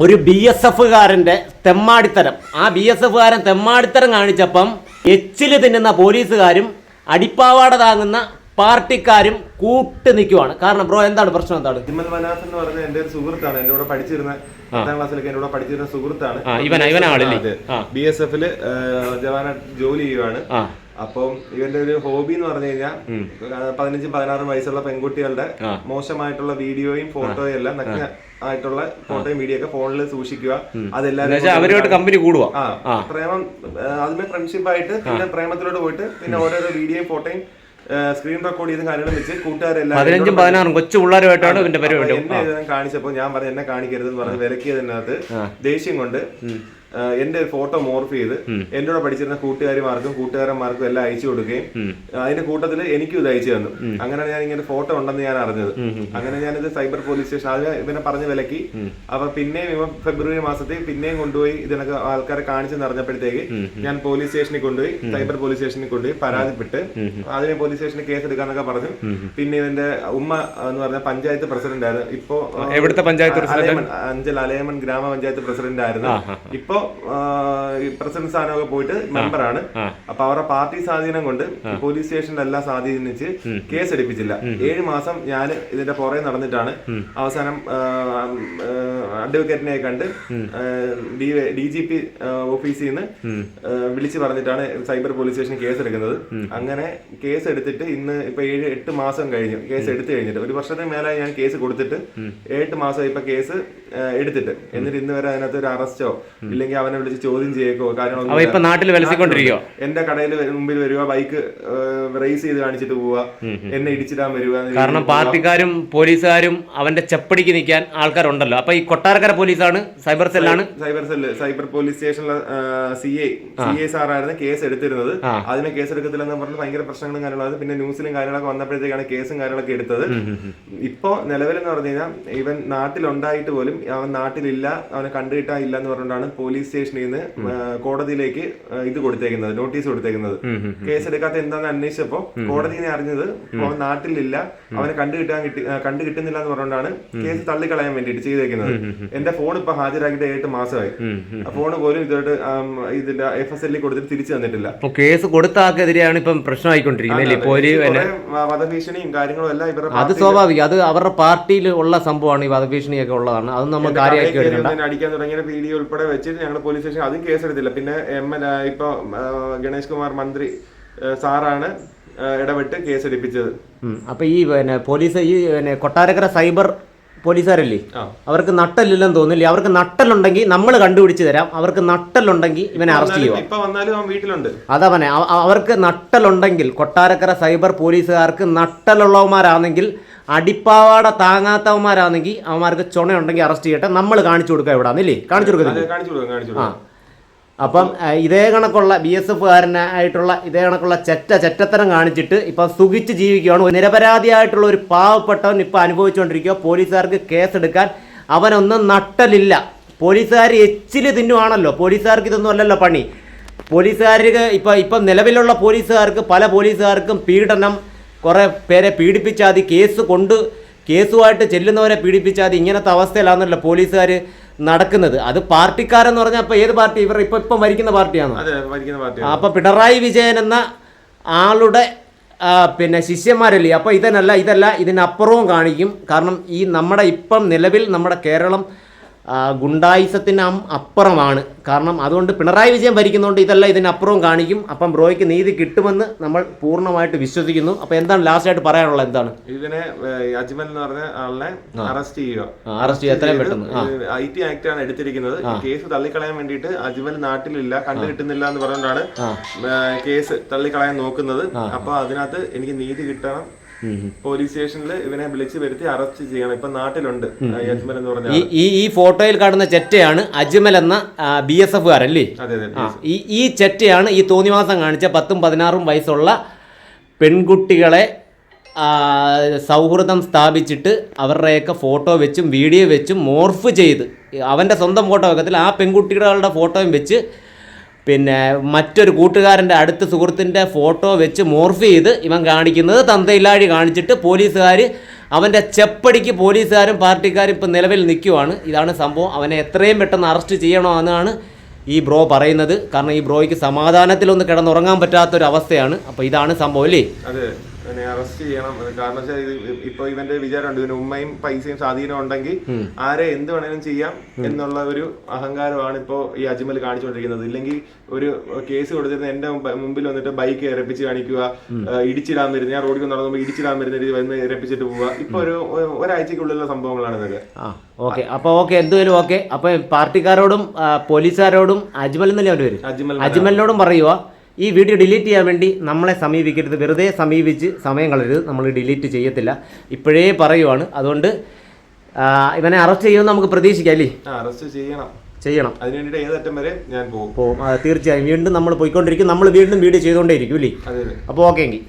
ഒരു B S എഫുകാരന്റെ തെമ്മാടിത്തരം. ആ B S എഫുകാരൻ തെമ്മാടിത്തരം കാണിച്ചപ്പം എച്ചിൽ തിന്നുന്ന പോലീസുകാരും അടിപ്പാവാട താങ്ങുന്ന പാർട്ടിക്കാരും കൂട്ട് നിൽക്കുവാണ്. കാരണം ബ്രോ എന്താണ് പ്രശ്നം എന്താണ്? എന്ന് പറഞ്ഞ എന്റെ ഒരു സുഹൃത്താണ്. എന്റെ കൂടെ പഠിച്ചിരുന്ന പത്താം ക്ലാസ്സിലൊക്കെ എന്റെ കൂടെ പഠിച്ചിരുന്ന സുഹൃത്താണ്. ബി എസ് എഫിൽ ജവാനായിട്ട് ജോലി ചെയ്യുവാണ്. അപ്പം ഇവന്റെ ഒരു ഹോബി എന്ന് പറഞ്ഞു കഴിഞ്ഞാൽ പതിനഞ്ചും പതിനാറും വയസ്സുള്ള പെൺകുട്ടികളുടെ മോശമായിട്ടുള്ള വീഡിയോയും ഫോട്ടോയും എല്ലാം നഗ്ന ആയിട്ടുള്ള ഫോട്ടോയും വീഡിയോ ഒക്കെ ഫോണിൽ സൂക്ഷിക്കുക. അതെല്ലാവരും അവരുമായിട്ട് കമ്പനി കൂടുക. ആ. പ്രേമം അതിന്റെ ഫ്രണ്ട്ഷിപ്പ് ആയിട്ട് പിന്നെ പ്രേമത്തിലോട്ട് പോയിട്ട് പിന്നെ ഓരോരോ വീഡിയോയും ഫോട്ടോയും സ്ക്രീൻ റെക്കോർഡ് ചെയ്തും കാര്യങ്ങളും വെച്ച് കൂട്ടുകാരെല്ലാം പതിനഞ്ചും പതിനാറും കൊച്ചു പിള്ളേരുമായിട്ടാണ് ഇവന്റെ പരിപാടി. എന്നെ കാണിച്ചപ്പോൾ കാണിച്ചപ്പോ ഞാൻ പറഞ്ഞു എന്നെ കാണിക്കരുതെന്ന് പറഞ്ഞ് വിലക്കിയതിനകത്ത് ദേഷ്യം കൊണ്ട് എന്റെ ഫോട്ടോ മോർഫ് ചെയ്ത് എന്റെ കൂടെ പഠിച്ചിരുന്ന കൂട്ടുകാരിമാർക്കും കൂട്ടുകാരന്മാർക്കും എല്ലാം അയച്ചു കൊടുക്കുകയും അതിന്റെ കൂട്ടത്തിൽ എനിക്കും ഇത് അയച്ചു തന്നു. അങ്ങനെ ഞാൻ ഇങ്ങനെ ഫോട്ടോ ഉണ്ടെന്ന് ഞാൻ അറിഞ്ഞത്. അങ്ങനെ ഞാനിത് സൈബർ പോലീസ് സ്റ്റേഷൻ ആദ്യം ഇവനെ പറഞ്ഞ് വിലക്കി. അപ്പൊ പിന്നെയും ഇവ ഫെബ്രുവരി മാസത്തിൽ പിന്നെയും കൊണ്ടുപോയി ഇതിനൊക്കെ ആൾക്കാരെ കാണിച്ചെന്ന് അറിഞ്ഞപ്പോഴത്തേക്ക് ഞാൻ പോലീസ് സ്റ്റേഷനിൽ കൊണ്ടുപോയി സൈബർ പോലീസ് സ്റ്റേഷനിൽ കൊണ്ടുപോയി പരാതിപ്പെട്ട് അതിനെ പോലീസ് സ്റ്റേഷനിൽ കേസ് എടുക്കാന്നൊക്കെ പറഞ്ഞു പിന്നെ ഇതിന്റെ ഉമ്മ എന്ന് പറഞ്ഞ പഞ്ചായത്ത് പ്രസിഡന്റ് ആയിരുന്നു ഇപ്പോ എവിടുത്തെ പഞ്ചായത്ത് അഞ്ചൽ അലയമൺ ഗ്രാമപഞ്ചായത്ത് പ്രസിഡന്റ് ആയിരുന്നു ഇപ്പോ പ്രസിഡന്റ് സ്ഥാനമൊക്കെ പോയിട്ട് മെമ്പറാണ്. അപ്പൊ അവരുടെ പാർട്ടി സ്വാധീനം കൊണ്ട് പോലീസ് സ്റ്റേഷനിലെല്ലാം സ്വാധീനിച്ച് കേസ് എടുപ്പിച്ചില്ല ഏഴ് മാസം ഞാൻ ഇതിന്റെ പുറകെ നടന്നിട്ടാണ് അവസാനം അഡ്വക്കേറ്റിനെ കണ്ട് ഡി ജി പി ഓഫീസിൽ നിന്ന് വിളിച്ചു പറഞ്ഞിട്ടാണ് സൈബർ പോലീസ് സ്റ്റേഷൻ കേസ് എടുക്കുന്നത് അങ്ങനെ കേസ് എടുത്തിട്ട് ഇന്ന് ഇപ്പൊ ഏഴ് എട്ട് മാസം കഴിഞ്ഞു. കേസ് എടുത്തു കഴിഞ്ഞിട്ട് ഒരു വർഷത്തിന് മേലായി ഞാൻ കേസ് കൊടുത്തിട്ട് എട്ട് മാസം ഇപ്പൊ കേസ് എടുത്തിട്ട്. എന്നിട്ട് ഇന്ന് വരെ അതിനകത്ത് ഒരു അറസ്റ്റോ ഇല്ലെങ്കിൽ അവനെ വിളിച്ച് ചോദ്യം ചെയ്യേക്കോ കാര്യങ്ങളൊന്നും നാട്ടിൽ എന്റെ കടയിൽ മുമ്പിൽ വരിക ബൈക്ക് റേസ് ചെയ്ത് കാണിച്ചിട്ട് പോവുക എന്നെ ഇടിച്ചിടാൻ വരിക കാരണം പാർട്ടിക്കാരും പോലീസുകാരും അവന്റെ ചെപ്പടിക്ക് നിൽക്കാൻ ആൾക്കാരുണ്ടല്ലോ. അപ്പൊ ഈ കൊട്ടാരക്കര പോലീസാണ് സൈബർ സെല്ലാണ്. സൈബർ സെല്ല് സൈബർ പോലീസ് സ്റ്റേഷനിലെ സി ഐ സി എ സാറായിരുന്നു കേസ് എടുത്തിരുന്നത്. അതിനെ കേസ് എടുക്കത്തില്ലെന്ന് പറഞ്ഞ് ഭയങ്കര പ്രശ്നങ്ങളും കാര്യങ്ങളും. പിന്നെ ന്യൂസിലും കാര്യങ്ങളൊക്കെ വന്നപ്പോഴത്തേക്കാണ് കേസും കാര്യങ്ങളൊക്കെ എടുത്തത്. ഇപ്പോ നിലവിലെന്ന് പറഞ്ഞു കഴിഞ്ഞാൽ ഇവൻ നാട്ടിലുണ്ടായിട്ട് പോലും അവൻ നാട്ടിലില്ല അവനെ കണ്ടുകിട്ടാൻ ഇല്ല എന്ന് പറഞ്ഞുകൊണ്ടാണ് പോലീസ് സ്റ്റേഷനിൽ നിന്ന് കോടതിയിലേക്ക് ഇത് കൊടുത്തേക്കുന്നത് നോട്ടീസ് കൊടുത്തേക്കുന്നത്. കേസ് എടുക്കാത്ത എന്താന്ന് അന്വേഷിച്ചപ്പോ കോടതിനെ അറിഞ്ഞത് അവൻ നാട്ടിലില്ല അവനെ കണ്ടുകിട്ടാൻ കിട്ടി കണ്ടുകിട്ടുന്നില്ല കണ്ടു കിട്ടുന്നില്ല എന്ന് പറഞ്ഞുകൊണ്ടാണ് കേസ് തള്ളിക്കളയാൻ വേണ്ടിയിട്ട് ചെയ്തേക്കുന്നത്. എന്റെ ഫോൺ ഇപ്പൊ ഹാജരാക്കിയിട്ട് ഏട്ട് മാസമായി. ഫോൺ പോലും ഇതുമായിട്ട് ഇതിന്റെ എഫ് എസ് എല്ലിൽ കൊടുത്തിട്ട് തിരിച്ചു തന്നിട്ടില്ല. കേസ് കൊടുത്ത ആൾക്കെതിരെയാണ് ഇപ്പം പ്രശ്നമായിക്കൊണ്ടിരിക്കുന്നത് വധഭീഷണിയും കാര്യങ്ങളും എല്ലാം ഇവരുടെ അത് സ്വാഭാവികം. അത് അവരുടെ പാർട്ടിയിൽ ഉള്ള സംഭവമാണ് ഈ വധഭീഷണിയൊക്കെ ഉള്ളതാണ്. അത് നമ്മൾ കാര്യമാക്കി എടുക്കണ്ട അടിക്കാൻ തുടങ്ങിയ വീഡിയോ ഉൾപ്പെടെ വെച്ചിട്ട് ഞങ്ങൾ പോലീസ് സ്റ്റേഷൻ അതും കേസ് എടുത്തില്ല പിന്നെ എം എൽ ഇപ്പൊ ഗണേഷ് കുമാർ മന്ത്രി സാറാണ് ഇടപെട്ട് കേസ് എടുപ്പിച്ചത് ഉം. അപ്പൊ ഈ പിന്നെ പോലീസ് ഈ പിന്നെ കൊട്ടാരക്കര സൈബർ പോലീസുകാരല്ലേ. അവർക്ക് നട്ടലില്ലെന്ന് തോന്നില്ലേ അവർക്ക് നട്ടലുണ്ടെങ്കിൽ നമ്മൾ കണ്ടുപിടിച്ച് തരാം. അവർക്ക് നട്ടലുണ്ടെങ്കിൽ ഇവനെ അറസ്റ്റ് ചെയ്യുക. വീട്ടിലുണ്ട്. അവർക്ക് നട്ടലുണ്ടെങ്കിൽ കൊട്ടാരക്കര സൈബർ പോലീസുകാർക്ക് നട്ടലുള്ളവന്മാരാണെങ്കിൽ അടിപ്പാവാട താങ്ങാത്തവന്മാരാണെങ്കിൽ അവന്മാർക്ക് ചുണയുണ്ടെങ്കിൽ അറസ്റ്റ് ചെയ്യട്ടെ. നമ്മൾ കാണിച്ചു കൊടുക്കുക എവിടാന്നില്ലേ കാണിച്ചു കൊടുക്കുന്നില്ല അത് കാണിച്ചു കൊടുക്കാം കാണിച്ചു ആ. അപ്പം ഇതേ കണക്കുള്ള ബി എസ് എഫുകാരനായിട്ടുള്ള ഇതേ കണക്കുള്ള ചെറ്റ ചെറ്റത്തരം കാണിച്ചിട്ട് ഇപ്പം സുഖിച്ച് ജീവിക്കുകയാണ് നിരപരാധിയായിട്ടുള്ള ഒരു പാവപ്പെട്ടവൻ ഇപ്പം അനുഭവിച്ചുകൊണ്ടിരിക്കുക പോലീസുകാർക്ക് കേസെടുക്കാൻ അവനൊന്നും നട്ടലില്ല. പോലീസുകാർ എച്ചിൽ തിന്നുവാണല്ലോ. പോലീസുകാർക്ക് ഇതൊന്നും അല്ലല്ലോ പണി. പോലീസുകാർക്ക് ഇപ്പം ഇപ്പം നിലവിലുള്ള പോലീസുകാർക്ക് പല പോലീസുകാർക്കും പീഡനം കുറേ പേരെ പീഡിപ്പിച്ചാൽ കേസ് കൊണ്ട് കേസുമായിട്ട് ചെല്ലുന്നവരെ പീഡിപ്പിച്ചാൽ മതി ഇങ്ങനത്തെ അവസ്ഥയിലാണെന്നല്ല പോലീസുകാർ നടക്കുന്നത്. അത് പാർട്ടിക്കാരെന്ന് പറഞ്ഞാൽ അപ്പോൾ ഏത് പാർട്ടി? ഇവർ ഇപ്പം ഇപ്പം ഭരിക്കുന്ന പാർട്ടിയാണ്? അപ്പം അപ്പോൾ പിണറായി വിജയൻ എന്ന ആളുടെ പിന്നെ ശിഷ്യന്മാരല്ലേ? അപ്പോൾ ഇതല്ല ഇതല്ല ഇതിനപ്പുറവും കാണിക്കും. കാരണം ഈ നമ്മുടെ ഇപ്പം നിലവിൽ നമ്മുടെ കേരളം ഗുണ്ടായിസത്തിന് അപ്പുറമാണ്. കാരണം അതുകൊണ്ട് പിണറായി വിജയൻ ഭരിക്കുന്നതുകൊണ്ട് ഇതല്ല ഇതിനപ്പുറവും കാണിക്കും. അപ്പം ബ്രോയ്ക്ക് നീതി കിട്ടുമെന്ന് നമ്മൾ പൂർണമായിട്ട് വിശ്വസിക്കുന്നു. അപ്പോൾ എന്താണ് ലാസ്റ്റ് ആയിട്ട് പറയാനുള്ളത്? എന്താണ്? ഇതിനെ അജ്മൽ എന്ന് പറഞ്ഞ ആളിനെ അറസ്റ്റ് ചെയ്യുക. അറസ്റ്റ് ചെയ്യുക. എത്രയും പെട്ടെന്ന്. ഐ ടി ആക്ട് ആണ് എടുത്തിരിക്കുന്നത്. കേസ് തള്ളിക്കളയാൻ വേണ്ടിയിട്ട് അജ്മൽ നാട്ടിലില്ല കണ്ടു കിട്ടുന്നില്ല എന്ന് പറഞ്ഞുകൊണ്ടാണ് കേസ് തള്ളിക്കളയാൻ നോക്കുന്നത്. അപ്പൊ അതിനകത്ത് എനിക്ക് നീതി കിട്ടണം. പോലീസ് സ്റ്റേഷനിൽ ഇവനെ വിളിച്ചു വരുത്തി അറസ്റ്റ് ചെയ്യണം. ഇപ്പൊ നാട്ടിലുണ്ട് അജ്മൽ എന്ന് പറഞ്ഞ ഈ ഈ ഫോട്ടോയിൽ കാണുന്ന ചെറ്റയാണ് അജ്മൽ എന്ന ബി എസ് എഫുകാരല്ലേ ഈ ഈ ചെറ്റയാണ് ഈ തോന്നിവാസം കാണിച്ച പത്തും പതിനാറും വയസ്സുള്ള പെൺകുട്ടികളെ സൗഹൃദം സ്ഥാപിച്ചിട്ട് അവരുടെയൊക്കെ ഫോട്ടോ വെച്ചും വീഡിയോ വെച്ചും മോർഫ് ചെയ്ത് അവന്റെ സ്വന്തം ഫോട്ടോ വെക്കത്തിൽ ആ പെൺകുട്ടികളുടെ ഫോട്ടോയും വെച്ച് പിന്നെ മറ്റൊരു കൂട്ടുകാരന്റെ അടുത്ത സുഹൃത്തിന്റെ ഫോട്ടോ വെച്ച് മോർഫ് ചെയ്ത് ഇവൻ കാണിക്കുന്നത് തന്തയില്ലാഴി കാണിച്ചിട്ട് പോലീസുകാർ അവന്റെ ചെപ്പടിക്ക് പോലീസുകാരും പാർട്ടിക്കാരും ഇപ്പം നിലവിൽ നിൽക്കുവാണ്. ഇതാണ് സംഭവം. അവനെ എത്രയും പെട്ടെന്ന് അറസ്റ്റ് ചെയ്യണമെന്നാണ് ഈ ബ്രോ പറയുന്നത്. കാരണം ഈ ബ്രോയ്ക്ക് സമാധാനത്തിലൊന്ന് കിടന്നുറങ്ങാൻ പറ്റാത്തൊരു അവസ്ഥയാണ് അപ്പോൾ ഇതാണ് സംഭവം അല്ലേ? ഇവനെ അറസ്റ്റ് ചെയ്യണം. കാരണം വെച്ചാൽ ഇത് ഇപ്പൊ ഇവന്റെ വിചാരമുണ്ട് ഇവന് ഉമ്മയും പൈസയും സ്വാധീനം ഉണ്ടെങ്കിൽ ആരെ എന്ത് വേണേലും ചെയ്യാം എന്നുള്ള ഒരു അഹങ്കാരമാണ് ഇപ്പോ ഈ അജ്മൽ കാണിച്ചുകൊണ്ടിരിക്കുന്നത്. ഇല്ലെങ്കിൽ ഒരു കേസ് കൊടുത്തിരുന്ന എന്റെ മുമ്പിൽ വന്നിട്ട് ബൈക്ക് ഇറപ്പിച്ച് കാണിക്കുക ഇടിച്ചിടാൻ വരുന്നത് ഞാൻ റോഡിൽ നടന്നുമ്പോൾ ഇടിച്ചിടാൻ വരുന്ന രീതി വന്ന് ഇറപ്പിച്ചിട്ട് പോവുക. ഇപ്പൊ ഒരു ഒരു- ഒരാഴ്ചക്കുള്ളിലുള്ള സംഭവങ്ങളാണ് ഇതൊക്കെ. ഓക്കെ. അപ്പൊ ഓക്കെ എന്തുവരും ഓക്കെ. അപ്പൊ പാർട്ടിക്കാരോടും പോലീസുകാരോടും അജ്മൽ എന്നല്ലേ അവർ അജ്മലിനോടും പറയുക ഈ വീഡിയോ ഡിലീറ്റ് ചെയ്യാൻ വേണ്ടി നമ്മളെ സമീപിക്കരുത്. വെറുതെ സമീപിച്ച് സമയം കളരുത് നമ്മൾ ഡിലീറ്റ് ചെയ്യത്തില്ല. ഇപ്പോഴേ പറയുവാണ്. അതുകൊണ്ട് ഇവനെ അറസ്റ്റ് ചെയ്യുമെന്ന് നമുക്ക് പ്രതീക്ഷിക്കാം അല്ലേ? അറസ്റ്റ് ചെയ്യണം. ചെയ്യണം. അതിന് വേണ്ടിയിട്ട് ഏതറ്റം വരെ ഞാൻ പോകും. പോകും. തീർച്ചയായും. വീണ്ടും നമ്മൾ പോയിക്കൊണ്ടിരിക്കും. നമ്മൾ വീണ്ടും വീഡിയോ ചെയ്തുകൊണ്ടേയിരിക്കും അല്ലേ? അപ്പോൾ ഓക്കെ എങ്കിൽ.